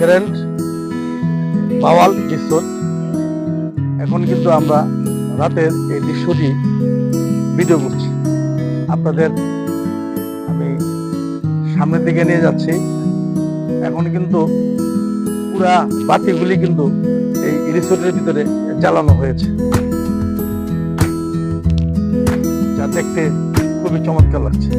Grand bowel resort এখন কিন্তু আমরা রাতের এই দৃশ্যটি ভিডিও করছি। আপনাদের আমি সামনের দিকে নিয়ে যাচ্ছি। এখন কিন্তু পুরা বাতিগুলি কিন্তু এই রিসোর্টের ভিতরে জ্বালানো হয়েছে। যা দেখতে খুবই চমৎকার লাগছে।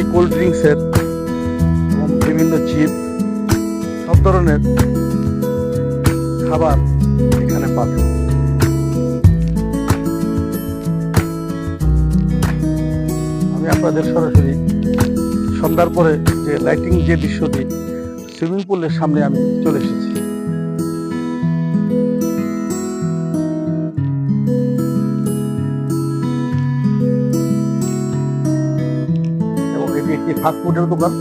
একটি কোল্ড ড্রিঙ্কসের এবং বিভিন্ন চিপ সব ধরনের খাবার এখানে পাবেন। আমি আপনাদের সরাসরি সন্ধ্যার পরে যে লাইটিং যে দৃশ্যটি সুইমিং পুলের সামনে আমি চলে এসেছি। একটি ফাস্টফুডের দোকান?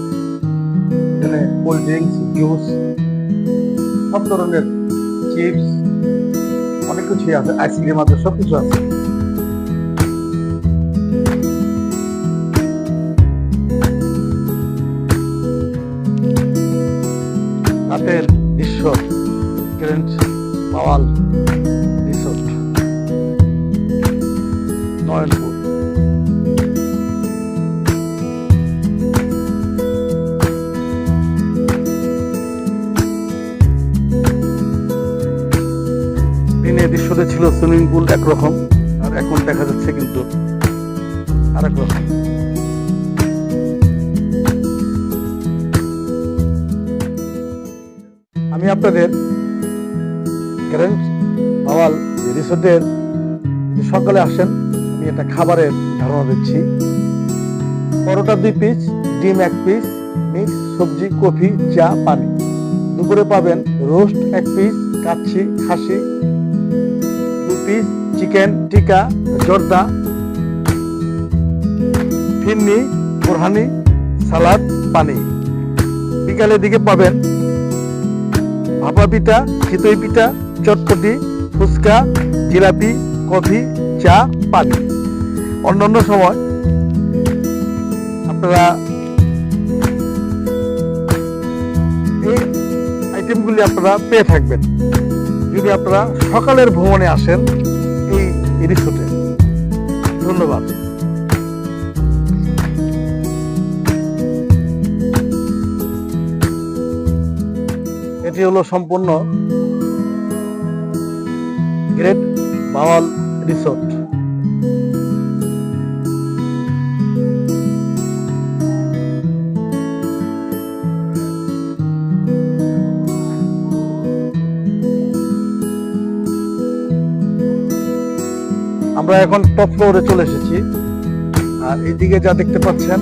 এখানে কোল্ড ড্রিঙ্কস জুস সব ধরনের চিপস অনেক কিছুই আছে আইসক্রিম আছে সব কিছু আছে। সুইমিং পুল একরকম আর এখন দেখা যাচ্ছে কিন্তু আরেক রকম। আমি আপনাদের গ্র্যান্ড বাওয়াল রিসোর্টের সকালে আসেন, আমি একটা খাবারের ধারণা দিচ্ছি। পরোটা দুই পিস ডিম এক পিস মিক্স সবজি, কফি, চা, পানি। দুপুরে পাবেন রোস্ট এক পিস কাচ্ছি খাসি পিস চিকেন টিকা জর্দা, ফিন্নি বোরহানি সালাদ, পানি। বিকালের দিকে পাবেন ভাপা পিঠা চিতই পিঠা, চটপটি, ফুচকা, জিলাপি, কফি, চা, পানি। অন্যান্য সময় আপনারা এই আইটেমগুলি আপনারা পেয়ে থাকবেন। যদি আপনারা সকালের ভ্রমণে আসেন রিসোর্টে ধন্যবাদ। এটি হলো সম্পূর্ণ গ্রেট বাওয়াল রিসোর্ট। আমরা এখন টপ ফ্লোরে চলে এসেছি। আর এদিকে যা দেখতে পাচ্ছেন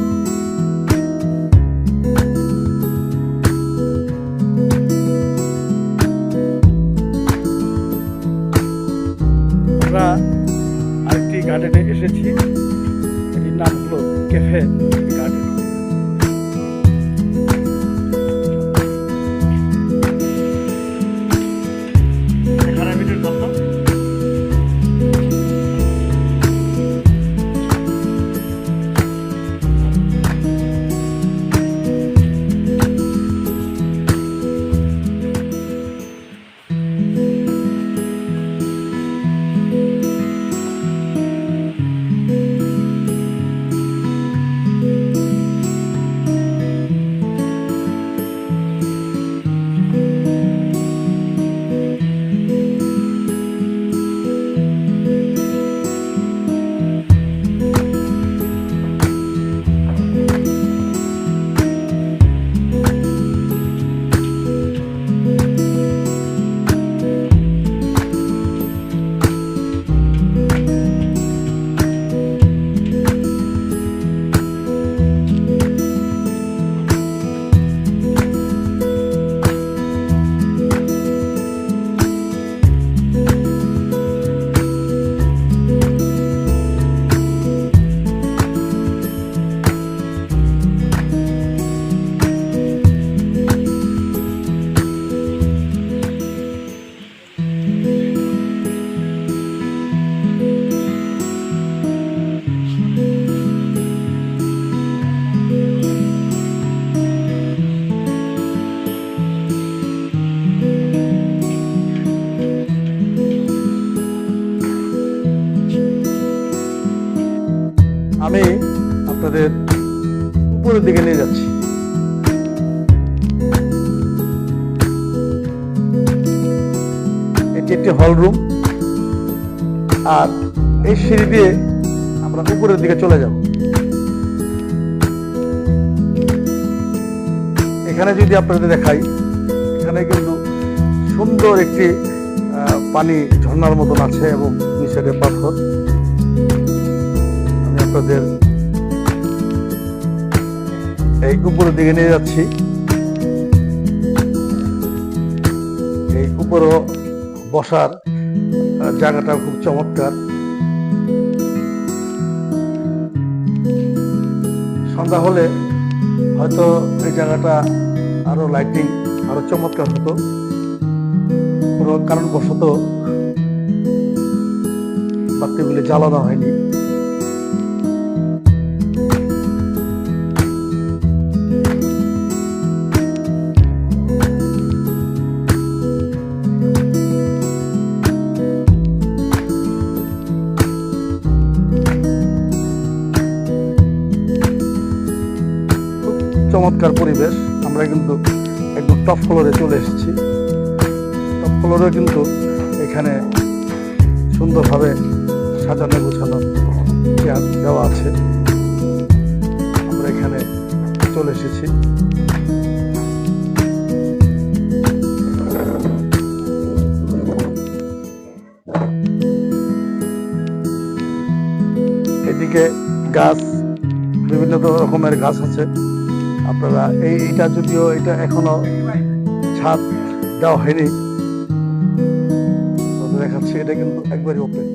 আপনাদের উপরের দিকে নিয়ে যাচ্ছি। এটি একটি হল রুম। আর এই সিঁড়ি দিয়ে আমরা উপরের দিকে চলে যাব। এখানে যদি আপনাদের দেখাই, এখানে কিন্তু সুন্দর একটি পানি ঝর্ণার মতন আছে এবং সাইডে পাথর। আপনাদের এই উপরের দিকে নিয়ে যাচ্ছি। এই উপরও বসার জায়গাটা খুব চমৎকার। সন্ধ্যা হলে হয়তো এই জায়গাটা আরও লাইটিং আরও চমৎকার হতো। কোনো কারণবশত বাতিগুলি জ্বালানো হয়নি। চমৎকার পরিবেশ। আমরা কিন্তু একদম টপ ফ্লোরে চলে এসেছি। টপ ফ্লোরে কিন্তু এখানে সুন্দরভাবে সাজানো গোছানো চেয়ার দেওয়া আছে। আমরা এখানে চলে এসেছি। এদিকে গাছ, বিভিন্ন রকমের গাছ আছে। আপনারা এই এটা যদিও এটা এখনও ছাদ দেওয়া হয়নি দেখাচ্ছি এটা কিন্তু একবারই ওপেন